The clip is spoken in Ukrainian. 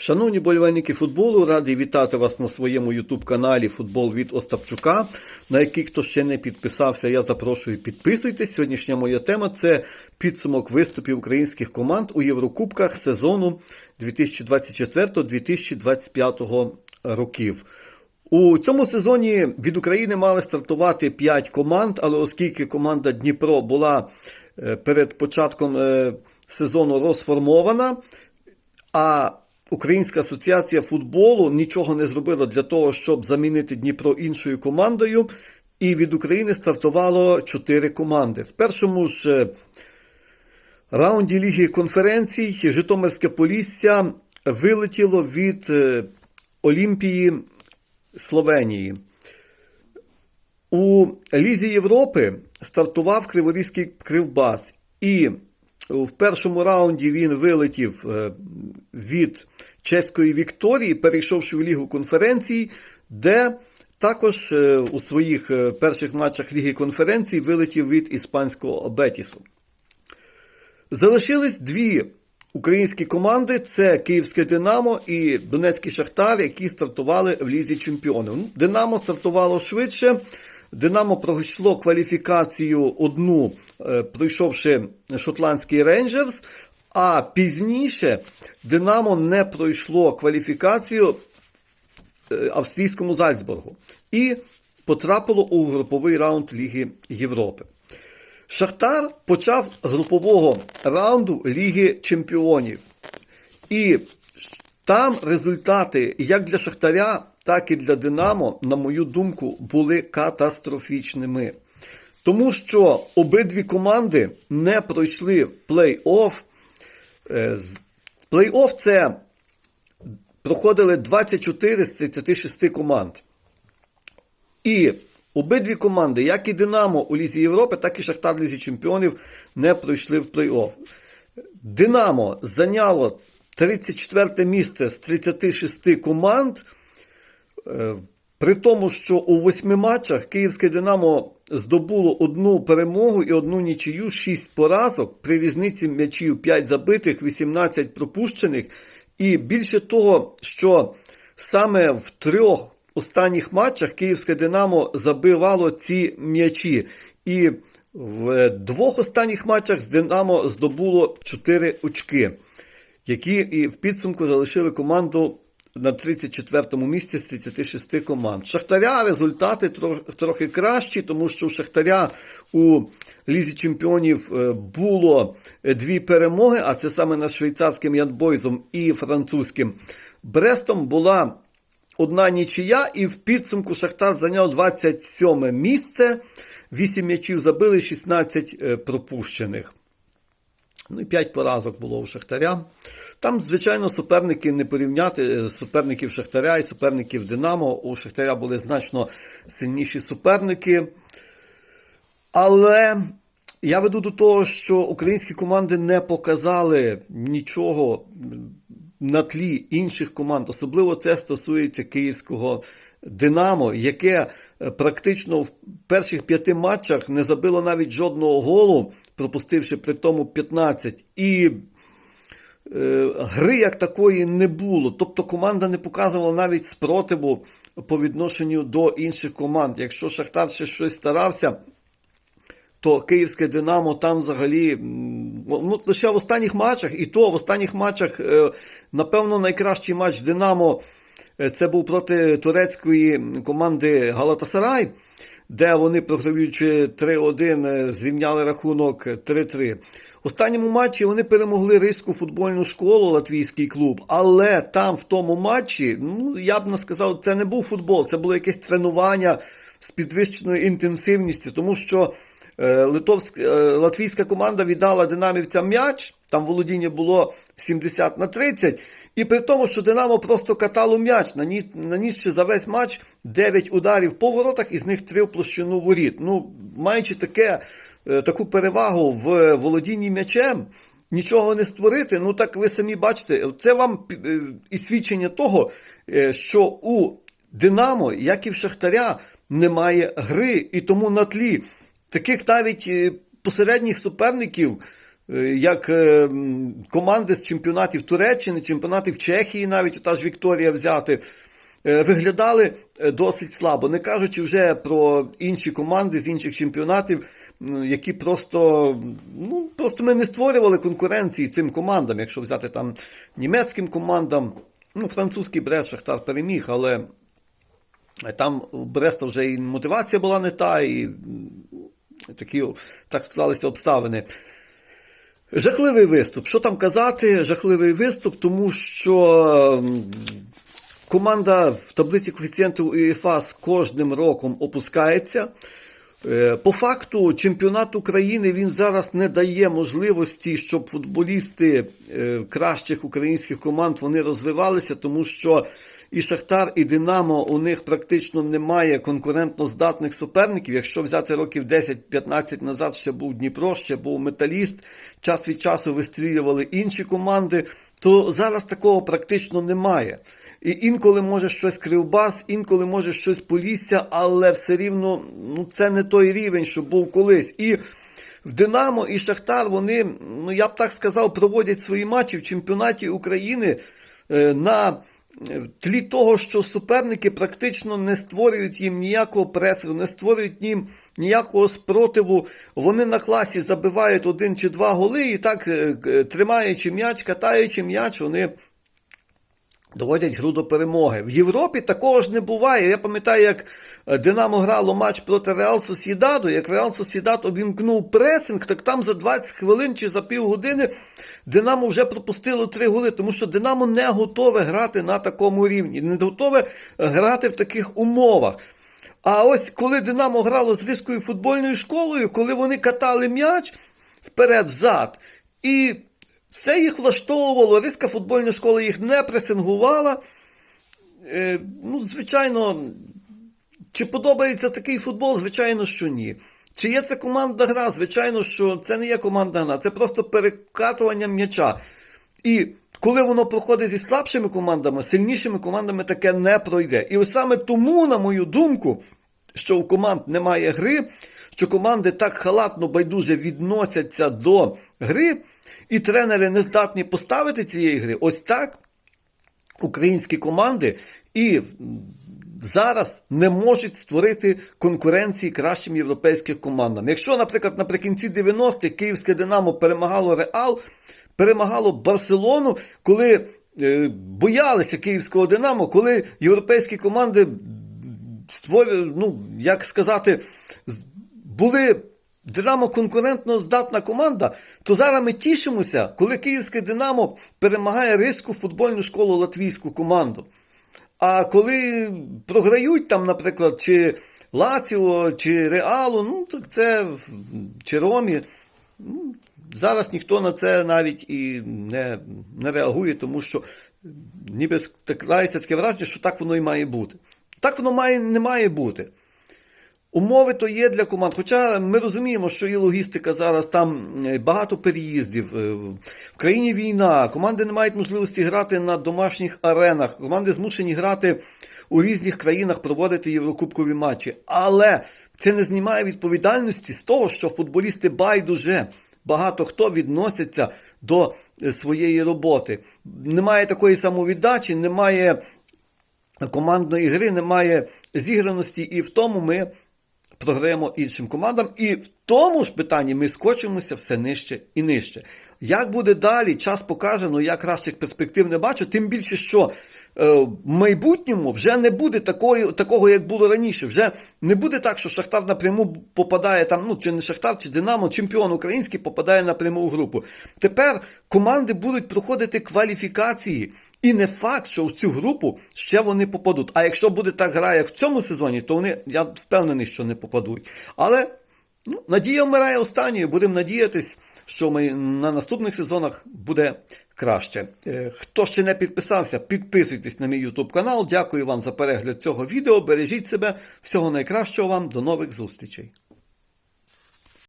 Шановні болівальники футболу, радий вітати вас на своєму ютуб-каналі Футбол від Остапчука. На який хто ще не підписався, я запрошую підписуйтесь. Сьогоднішня моя тема це підсумок виступів українських команд у Єврокубках сезону 2024-2025 років. У цьому сезоні від України мали стартувати 5 команд, але оскільки команда Дніпро була е, перед початком е, сезону розформована, а Українська асоціація футболу нічого не зробила для того, щоб замінити Дніпро іншою командою. І від України стартувало 4 команди. В першому ж е, раунді Ліги конференцій Житомирське Полісся вилетіло від е, Олімпії Словенії. У Лізі Європи стартував Криворізький Кривбас. І в першому раунді він вилетів е, від чеської Вікторії, перейшовши в Лігу конференцій, де також е, у своїх е, перших матчах Ліги конференцій вилетів від іспанського Бетісу. Залишились дві українські команди: це Київське Динамо і Донецький Шахтар, які стартували в Лізі Чемпіонів. Динамо стартувало швидше. Динамо пройшло кваліфікацію одну, е, пройшовши шотландський рейнджерс, а пізніше Динамо не пройшло кваліфікацію е, австрійському Зальцбургу і потрапило у груповий раунд Ліги Європи. Шахтар почав з групового раунду Ліги Чемпіонів. І там результати як для Шахтаря, так і для Динамо, на мою думку, були катастрофічними. Тому що обидві команди не пройшли плей-офф. Е, Плей-офф це проходили 24 з 36 команд. І обидві команди, як і Динамо у Лізі Європи, так і Шахтар Лізі Чемпіонів, не пройшли в плей-офф. Динамо зайняло 34 місце з 36 команд. Е, При тому, що у восьми матчах Київське Динамо здобуло одну перемогу і одну нічию, 6 поразок, при різниці м'ячів 5 забитих, 18 пропущених. І більше того, що саме в трьох останніх матчах Київське Динамо забивало ці м'ячі. І в двох останніх матчах Динамо здобуло 4 очки, які і в підсумку залишили команду на 34-му місці з 36 команд. Шахтаря результати тро- трохи кращі, тому що у Шахтаря у Лізі Чемпіонів е, було е, дві перемоги, а це саме над швейцарським Янбойзом і французьким Брестом була одна нічия, і в підсумку Шахтар зайняв 27 місце, 8 м'ячів забили, 16 е, пропущених. Ну і 5 поразок було у Шахтаря. Там, звичайно, суперники не порівняти е, суперників Шахтаря і суперників Динамо. У Шахтаря були значно сильніші суперники. Але я веду до того, що українські команди не показали нічого на тлі інших команд. Особливо це стосується київського Динамо, яке е, практично в перших п'яти матчах не забило навіть жодного голу, пропустивши при тому 15. І е, гри як такої не було. Тобто команда не показувала навіть спротиву по відношенню до інших команд. Якщо Шахтар ще щось старався, то київське Динамо там взагалі ну, лише в останніх матчах, і то в останніх матчах, е, напевно, найкращий матч Динамо е, це був проти турецької команди Галатасарай, де вони, програючи 3-1, е, зрівняли рахунок 3-3. В останньому матчі вони перемогли Ризьку футбольну школу, латвійський клуб, але там в тому матчі, ну я б не сказав, це не був футбол, це було якесь тренування з підвищеною інтенсивністю, тому що литовська, е, латвійська команда віддала динамівцям м'яч, там володіння було 70 на 30, і при тому, що Динамо просто катало м'яч, наніс, нанісши за весь матч 9 ударів по воротах, із них 3 в площину воріт. Ну, маючи таке, е, таку перевагу в володінні м'ячем, нічого не створити, ну так ви самі бачите, це вам е, і свідчення того, е, що у Динамо, як і в Шахтаря, немає гри, і тому на тлі таких навіть е, посередніх суперників е, як е, команди з чемпіонатів Туреччини, чемпіонатів Чехії, навіть та ж Вікторія взяти. Виглядали досить слабо, не кажучи вже про інші команди з інших чемпіонатів, які просто, ну, просто ми не створювали конкуренції цим командам, якщо взяти там німецьким командам, ну, французький Брест Шахтар переміг, але там у Бреста вже і мотивація була не та, і такі так склалися обставини. Жахливий виступ. Що там казати? Жахливий виступ, тому що команда в таблиці коефіцієнтів УЄФА з кожним роком опускається. Е, По факту, чемпіонат України він зараз не дає можливості, щоб футболісти е, кращих українських команд вони розвивалися, тому що і Шахтар, і Динамо у них практично немає конкурентно здатних суперників. Якщо взяти років 10-15 назад, ще був Дніпро, ще був Металіст, час від часу вистрілювали інші команди, то зараз такого практично немає. І інколи може щось Кривбас, інколи може щось Полісся, але все рівно ну, це не той рівень, що був колись. І в Динамо і Шахтар вони, ну я б так сказав, проводять свої матчі в чемпіонаті України е, на е, тлі того, що суперники практично не створюють їм ніякого пресу, не створюють їм ніякого спротиву. Вони на класі забивають один чи два голи і так, е, тримаючи м'яч, катаючи м'яч, вони доводять гру до перемоги. В Європі такого ж не буває. Я пам'ятаю, як е, Динамо грало матч проти Реал Сосідаду, як Реал Сосідад обімкнув пресинг, так там за 20 хвилин чи за півгодини Динамо вже пропустило три голи, тому що Динамо не готове грати на такому рівні, не готове е, грати в таких умовах. А ось коли Динамо грало з Ризькою футбольною школою, коли вони катали м'яч вперед-взад, і все їх влаштовувало, Риська футбольна школа їх не пресингувала. Е, ну, звичайно, чи подобається такий футбол? Звичайно, що ні. Чи є це командна гра? Звичайно, що це не є командна гра, це просто перекатування м'яча. І коли воно проходить зі слабшими командами, сильнішими командами таке не пройде. І саме тому, на мою думку, що у команд немає гри, що команди так халатно байдуже відносяться до гри, і тренери не здатні поставити цієї гри. Ось так українські команди і зараз не можуть створити конкуренції кращим європейським командам. Якщо, наприклад, наприкінці 90-х Київське Динамо перемагало Реал, перемагало Барселону, коли е, боялися Київського Динамо, коли європейські команди створювали, ну, як сказати, були Динамо конкурентно здатна команда, то зараз ми тішимося, коли Київське Динамо перемагає Ризьку футбольну школу латвійську команду. А коли програють там, наприклад, чи Лаціо, чи Реалу, ну так це чи Ромі. Ну, зараз ніхто на це навіть і не, не реагує, тому що ніби таке враження, що так воно і має бути. Так воно має, не має бути. Умови то є для команд. Хоча ми розуміємо, що і логістика зараз там е, багато переїздів. е, В країні війна, команди не мають можливості грати на домашніх аренах. Команди змушені грати у різних країнах, проводити єврокубкові матчі. Але це не знімає відповідальності з того, що футболісти байдуже. Багато хто відноситься до е, своєї роботи. Немає такої самовіддачі, немає командної гри, немає зіграності, і в тому ми програємо іншим командам. І в тому ж питанні ми скочимося все нижче і нижче. Як буде далі, час покаже, але я кращих перспектив не бачу, тим більше, що в майбутньому вже не буде такої, такого, як було раніше. Вже не буде так, що Шахтар напряму попадає там, ну чи не Шахтар, чи Динамо, чемпіон український попадає напряму у групу. Тепер команди будуть проходити кваліфікації. І не факт, що в цю групу ще вони попадуть. А якщо буде так гра, як в цьому сезоні, то вони, я впевнений, що не попадуть. Але ну, надія вмирає останньою. Будемо надіятись, що ми на наступних сезонах буде краще. Е, Хто ще не підписався, підписуйтесь на мій YouTube канал. Дякую вам за перегляд цього відео. Бережіть себе. Всього найкращого вам. До нових зустрічей.